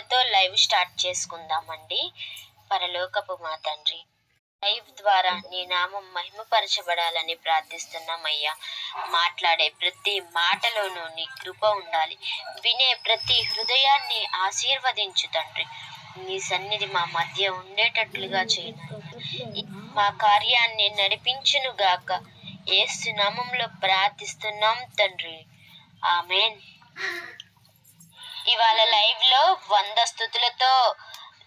ప్రార్థనతో live start చేసుకుందామండి. పరలోకపు మా తండ్రి లైవ్ ద్వారా నీ నామం మహిమపరచబడాలని ప్రార్థిస్తున్నామయ్యా. మాట్లాడే ప్రతి మాటలోనూ నీ కృప ఉండాలి. వినే ప్రతి హృదయాన్ని ఆశీర్వదించు తండ్రి. నీ సన్నిధి మా మధ్య ఉండేటట్లుగా చేయండి మా కార్యాన్ని నడిపించును గాక. ఏసు ప్రార్థిస్తున్నాం తండ్రి. ఆమెన్. ఇవాళ లైవ్లో వంద స్థుతులతో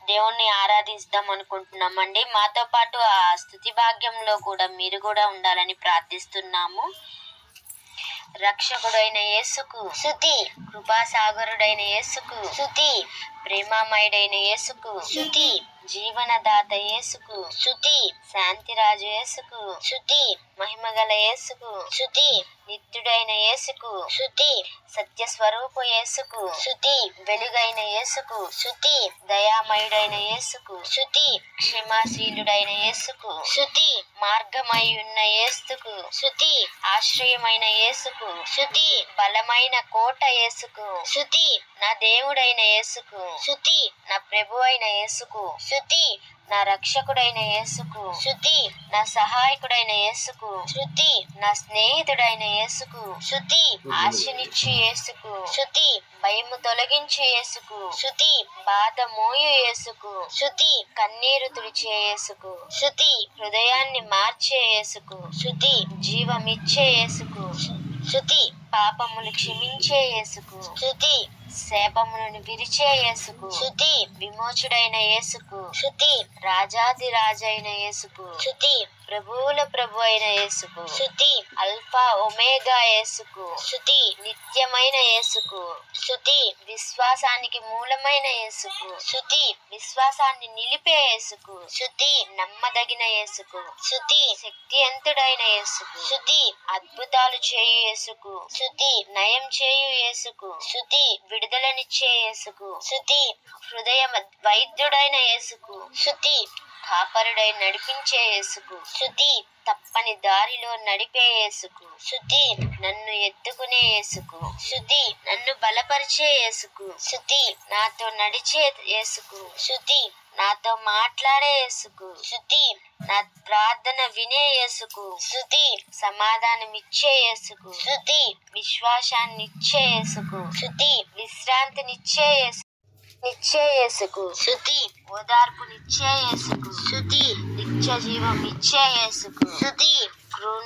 దేవుణ్ణి ఆరాధిస్తాం అనుకుంటున్నామండి. మాతో పాటు ఆ స్థుతి భాగ్యంలో కూడా మీరు కూడా ఉండాలని ప్రార్థిస్తున్నాము. రక్షకుడైన యేసుకు శృతి కృపాసాగరుడైన యేసుకు శృతి ప్రేమామయుడైన యేసుకు శృతి జీవనదాత యేసుకు శృతి శాంతిరాజు యేసుకు శృతి మహిమగల యేసుకు శృతి నిత్యుడైన యేసుకు శృతి సత్యస్వరూప యేసుకు శృతి వెలుగైన యేసుకు శృతి దయామయుడైన యేసుకు శృతి క్షమాశీలుడైన యేసుకు శృతి మార్గమై ఉన్న యేసుకు శృతి ఆశ్రయమైన యేసుకు శృతి బలమైన కోట యేసుకు శృతి నా దేవుడైన యేసుకు శృతి నా ప్రభు అయిన యేసుకు శృతి నా రక్షకుడైన యేసుకు శృతి నా సహాయకుడైన యేసుకు శృతి నా స్నేహితుడైన యేసుకు శృతి ఆశనిచ్చి యేసుకు శృతి భయము తొలగించే యేసుకు శృతి బాధ మోయు యేసుకు శృతి కన్నీరు తుడిచే యేసుకు శృతి హృదయాన్ని మార్చే యేసుకు శృతి జీవమిచ్చే యేసుకు శృతి పాపములు క్షమించే యేసుకు శృతి శాపములను విరిచే యేసుకు. శృతి విమోచుడైన యేసుకు. శృతి రాజాది రాజైన యేసుకు. శృతి ప్రభువుల ప్రభు అయిన యేసుకు శృతి అల్ఫా ఒమేగా యేసుకు శృతి నిత్యమైన యేసుకు శృతి విశ్వాసానికి మూలమైన యేసుకు శృతి విశ్వాసాన్ని నిలిపే యేసుకు శృతి నమ్మదగిన యేసుకు శృతి శక్తియంతుడైన యేసుకు శృతి అద్భుతాలు చేయు యేసుకు శృతి నయం చేయు యేసుకు శృతి విడుదలనిచ్చే యేసుకు శృతి హృదయ వైద్యుడైన యేసుకు శృతి కాపరుడై నడిపించే యేసుకు. శృతి తప్పని దారిలో నడిపే యేసుకు. శృతి నన్ను ఎత్తుకునే యేసుకు. శృతి నన్ను బలపరిచే యేసుకు. శృతి నాతో నడిచే యేసుకు. శృతి నాతో మాట్లాడే యేసుకు. శృతి నా ప్రార్థన వినే యేసుకు. శృతి సమాధానమిచ్చే యేసుకు. శృతి విశ్వాసాన్ని ఇచ్చే యేసుకు. శృతి విశ్రాంతినిచ్చే యేసుకు. నిచ్చే యేసుకు శృతి. ఓదార్పునిచ్చే యేసుకు శృతి. నిత్య జీవం ఇచ్చే యేసుకు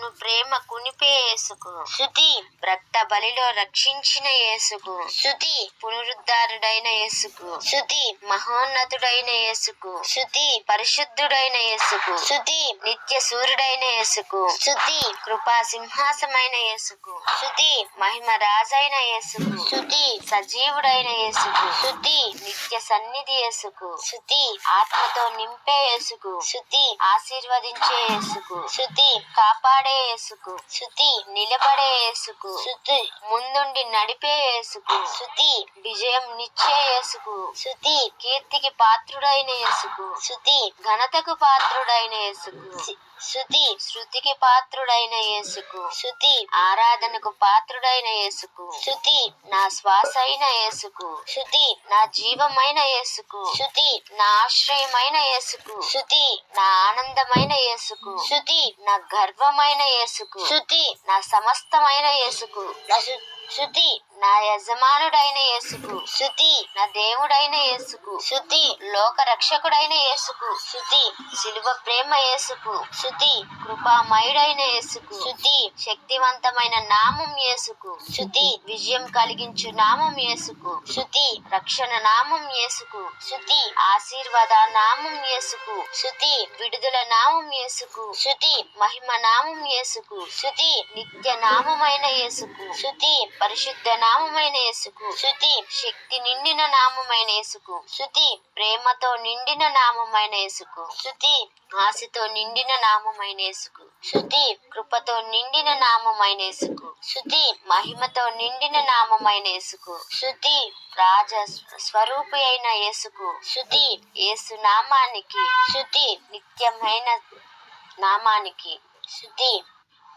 క్రూను ప్రేమ కునిపే యేసుకు శృతి రక్త బలిలో రక్షించిన యేసుకు శృతి పునరుద్ధారుడైన యేసుకు శృతి మహోన్నతుడైన యేసుకు శృతి పరిశుద్ధుడైన యేసుకు శృతి నిత్య సూర్యుడైన యేసుకు శృతి కృపా సింహాసమైన యేసుకు శృతి మహిమ రాజైన యేసుకు శృతి సజీవుడైన యేసుకు శృతి నిత్య సన్నిధి యేసుకు శృతి ఆత్మతో నింపే యేసుకు శృతి ఆశీర్వదించే యేసుకు శృతి కాపాడే యేసుకు. శృతి నిలబడే యేసుకు. శృతి. ముందుండి నడిపే యేసుకు. శృతి. విజయం నిచ్చే యేసుకు. శృతి. కీర్తికి పాత్రుడైన యేసుకు. శృతి. ఘనతకు పాత్రుడైన యేసుకు. శృతి శృతికి పాత్రుడైన యేసుకు. శృతి ఆరాధనకు పాత్రుడైన యేసుకు. శృతి నా శ్వాస అయిన యేసుకు. శృతి నా జీవమైన యేసుకు. శృతి నా ఆశ్రయమైన యేసుకు. శృతి నా ఆనందమైన యేసుకు. శృతి నా గర్వమైన యేసుకు. శృతి నా సమస్తమైన యేసుకు. నా శృతి నా యజమానుడైన యేసుకు శృతి నా దేవుడైన యేసుకు శృతి లోక రక్షకుడైన యేసుకు శృతి శిలువ ప్రేమ యేసుకు శృతి కృపామయుడైన యేసుకు శృతి శక్తివంతమైన నామం యేసుకు శృతి విజయం కలిగించు నామం యేసుకు శృతి రక్షణ నామం యేసుకు శృతి ఆశీర్వాద నామం యేసుకు శృతి విడుదల నామం యేసుకు శృతి మహిమ నామం యేసుకు శృతి నిత్య నామమైన యేసుకు శృతి పరిశుద్ధ నామమైన యేసుకు. శృతి శక్తి నిండిన నామమైన యేసుకు. శృతి ప్రేమతో నిండిన నామమైన యేసుకు. శృతి ఆశతో నిండిన నామమైన యేసుకు. శృతి కృపతో నిండిన నామమైన యేసుకు. శృతి మహిమతో నిండిన నామమైన యేసుకు. శృతి రాజ స్వరూపి అయిన యేసుకు. శృతి యేసు నామానికి. శృతి నిత్యమైన నామానికి. శృతి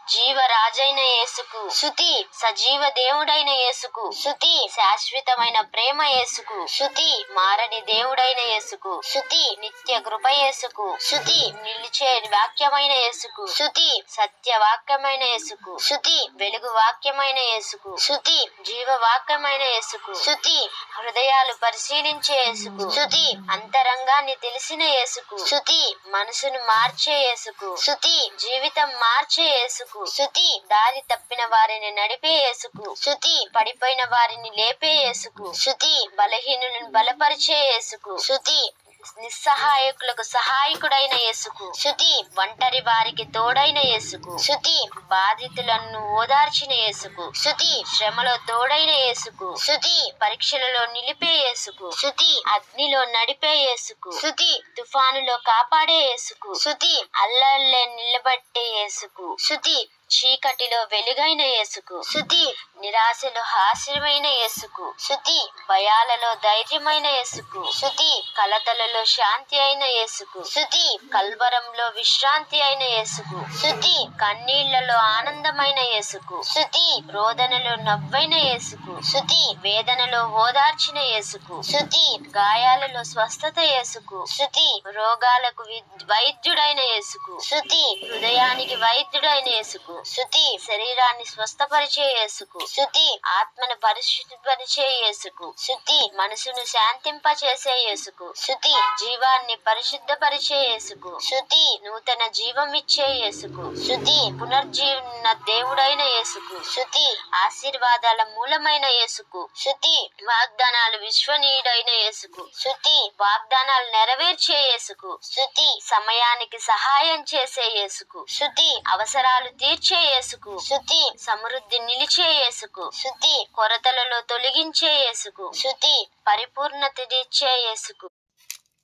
జీవరాజైన యేసుకు శుతి సజీవ దేవుడైన యేసుకు శుతి శాశ్వతమైన ప్రేమ యేసుకు శుతి మారని దేవుడైన యేసుకు శుతి నిత్య కృప యేసుకు శుతి నిలిచే వాక్యమైన యేసుకు శుతి సత్య వాక్యమైన యేసుకు శుతి వెలుగు వాక్యమైన యేసుకు శుతి జీవ వాక్యమైన యేసుకు శుతి హృదయాలు పరిశీలించే యేసుకు శుతి అంతరంగాన్ని తెలిసిన యేసుకు శుతి మనసును మార్చే యేసుకు శుతి జీవితం మార్చే యేసుకు శృతి దారి తప్పిన వారిని నడిపే యేసుకు. శృతి పడిపోయిన వారిని లేపే యేసుకు. శృతి బలహీనులను బలపరిచే యేసుకు. శృతి నిస్సహాయకులకు సహాయకుడైన యేసుకు. శృతి ఒంటరి వారికి తోడైన యేసుకు. శృతి బాధితులను ఓదార్చిన యేసుకు. శృతి శ్రమలో తోడైన యేసుకు. శృతి పరీక్షలలో నిలిపే యేసుకు. శృతి అగ్నిలో నడిపే యేసుకు. శృతి తుఫానులో కాపాడే యేసుకు. శృతి అల్లల్లే నిలబట్టే యేసుకు. శృతి చీకటిలో వెలుగైన యేసుకు శృతి నిరాశలో హాస్యమైన యేసుకు శృతి భయాలలో ధైర్యమైన యేసుకు శృతి కలతలలో శాంతి అయిన యేసుకు శృతి కల్వరంలో విశ్రాంతి అయిన యేసుకు శృతి కన్నీళ్ళలో ఆనందమైన యేసుకు శృతి రోదనలో నవ్వైన యేసుకు శృతి వేదనలో ఓదార్చిన యేసుకు శృతి గాయాలలో స్వస్థత యేసుకు శృతి రోగాలకు వైద్యుడైన యేసుకు శృతి హృదయానికి వైద్యుడైన యేసుకు శుతి శరీరాన్ని స్వస్థపరిచే యేసుకు శృతి ఆత్మను పరిశుద్ధపరిచే యేసుకు శృతి మనసును శాంతింపచేసే యేసుకు శృతి జీవాన్ని పరిశుద్ధపరిచే యేసుకు శృతి నూతన జీవం ఇచ్చే యేసుకు శృతి పునర్జీవన దేవుడైన యేసుకు శుతి ఆశీర్వాదాల మూలమైన యేసుకు శృతి వాగ్దానాలు విశ్వనీయుడైన యేసుకు శుతి వాగ్దానాలు నెరవేర్చే యేసుకు శృతి సమయానికి సహాయం చేసే యేసుకు శుతి అవసరాలు తీర్చే యేసుకు శృతి సమృద్ధి నిలిచే యేసుకు శృతి కొరతలలో తొలగించే యేసుకు శృతి పరిపూర్ణతనిచ్చే యేసుకు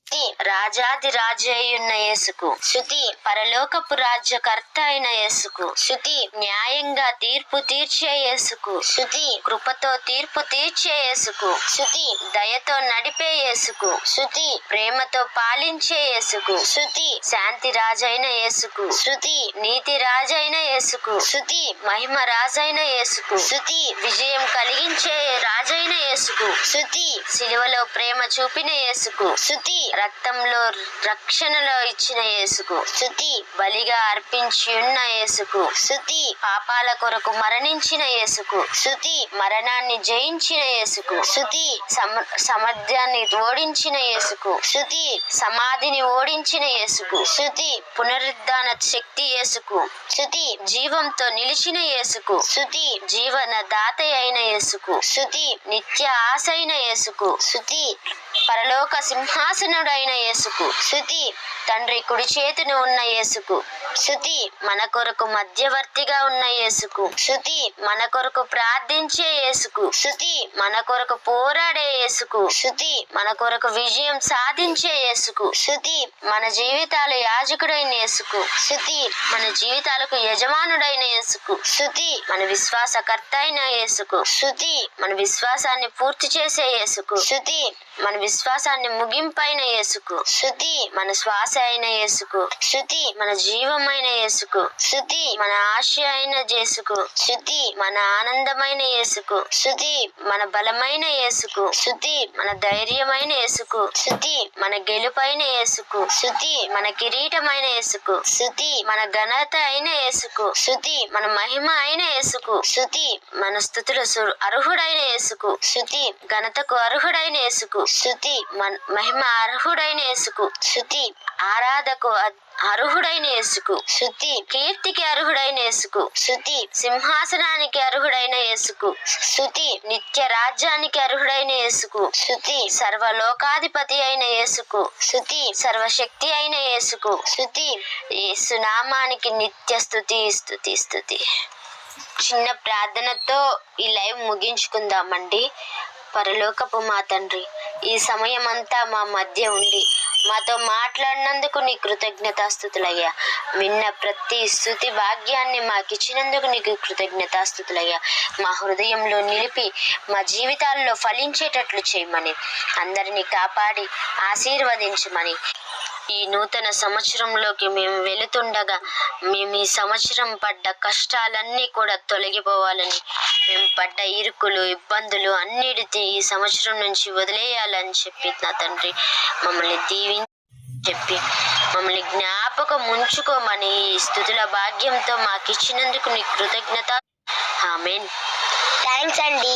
శృతి రాజాది రాజయ్యున్న యేసుకు శృతి పరలోకపు రాజ్యకర్త అయిన యేసుకు శృతి న్యాయంగా తీర్పు తీర్చే యేసుకు శృతి కృపతో తీర్పు తీర్చే యేసుకు శృతి దయతో నడిపే యేసుకు శృతి ప్రేమతో పాలించే యేసుకు శృతి శాంతి రాజైన యేసుకు శృతి నీతి రాజైన యేసుకు శృతి మహిమ రాజైన యేసుకు శృతి విజయం కలిగించే రాజైన యేసుకు శృతి సిలువలో ప్రేమ చూపిన యేసుకు శృతి రక్తంలో రక్షణలో ఇచ్చిన యేసుకు శృతి బలిగా అర్పించి ఉన్న యేసుకు శృతి పాపాల కొరకు మరణించిన యేసుకు శృతి మరణాన్ని జయించిన యేసుకు శృతి సమర్థ్యాన్ని ఓడించిన యేసుకు శృతి సమాధిని ఓడించిన యేసుకు శృతి పునరుద్ధాన శక్తి యేసుకు శృతి జీవంతో నిలిచిన యేసుకు శృతి జీవన దాత అయిన యేసుకు శృతి నిత్య ఆశైన యేసుకు శృతి పరలోక సింహాసనుడైన యేసుకు శృతి తండ్రి కుడి చేతిని ఉన్న యేసుకు శృతి మన కొరకు మధ్యవర్తిగా ఉన్న యేసుకు శృతి మన కొరకు ప్రార్థించే యేసుకు శృతి మన కొరకు పోరాడే యేసుకు శృతి మన కొరకు విజయం సాధించే యేసుకు శృతి మన జీవితాల యాజకుడైన యేసుకు శృతి మన జీవితాలకు యజమానుడైన యేసుకు శృతి మన విశ్వాసకర్త అయిన యేసుకు శృతి మన విశ్వాసాన్ని పూర్తి చేసే యేసుకు శృతి మన విశ్వాసాన్ని ముగింపైన యేసుకు శృతి మన శ్వాస అయిన యేసుకు శృతి మన జీవమైన యేసుకు శృతి మన ఆశ అయిన యేసుకు శృతి మన ఆనందమైన యేసుకు శృతి మన బలమైన యేసుకు శృతి మన ధైర్యమైన యేసుకు శృతి మన గెలుపైన యేసుకు శృతి మన కిరీటమైన యేసుకు శృతి మన ఘనత అయిన యేసుకు శృతి మన మహిమ అయిన యేసుకు శృతి మన స్థుతుల అర్హుడైన యేసుకు శృతి ఘనతకు అర్హుడైన యేసుకు శృతి స్థుతి మహిమ అర్హుడైన యేసుకు. శృతి ఆరాధకు అర్హుడైన యేసుకు. శృతి కీర్తికి అర్హుడైన యేసుకు. శృతి సింహాసనానికి అర్హుడైన యేసుకు. శృతి నిత్య రాజ్యానికి అర్హుడైన యేసుకు. శృతి సర్వలోకాధిపతి అయిన యేసుకు. శృతి సర్వశక్తి అయిన యేసుకు. శృతి యేసునామానికి నిత్య స్థుతి స్థుతి స్థుతి చిన్న ప్రార్థనతో ఈ లైవ్ ముగించుకుందామండి. పరలోకపు మా తండ్రి. ఈ సమయం అంతా మా మధ్య ఉండి మాతో మాట్లాడినందుకు నీ కృతజ్ఞతాస్థుతులయ్యా. విన్న ప్రతి స్థుతి భాగ్యాన్ని మాకు ఇచ్చినందుకు నీకు కృతజ్ఞతాస్థుతులయ్యా. మా హృదయంలో నిలిపి మా జీవితాల్లో ఫలించేటట్లు చేయమని. అందరినీ కాపాడి ఆశీర్వదించమని. ఈ నూతన సంవత్సరంలోకి మేము వెళుతుండగా మేము ఈ సంవత్సరం పడ్డ కష్టాలన్నీ కూడా తొలగిపోవాలని మేము పడ్డ ఇరుకులు ఇబ్బందులు అన్నిటి ఈ సంవత్సరం నుంచి వదిలేయాలని చెప్పి నా తండ్రి మమ్మల్ని దీవించి చెప్పి మమ్మల్ని జ్ఞాపకం ఉంచుకోమని ఈ స్థుతుల భాగ్యంతో మాకు ఇచ్చినందుకు నీ కృతజ్ఞత. ఆమెన్. థ్యాంక్స్ అండి.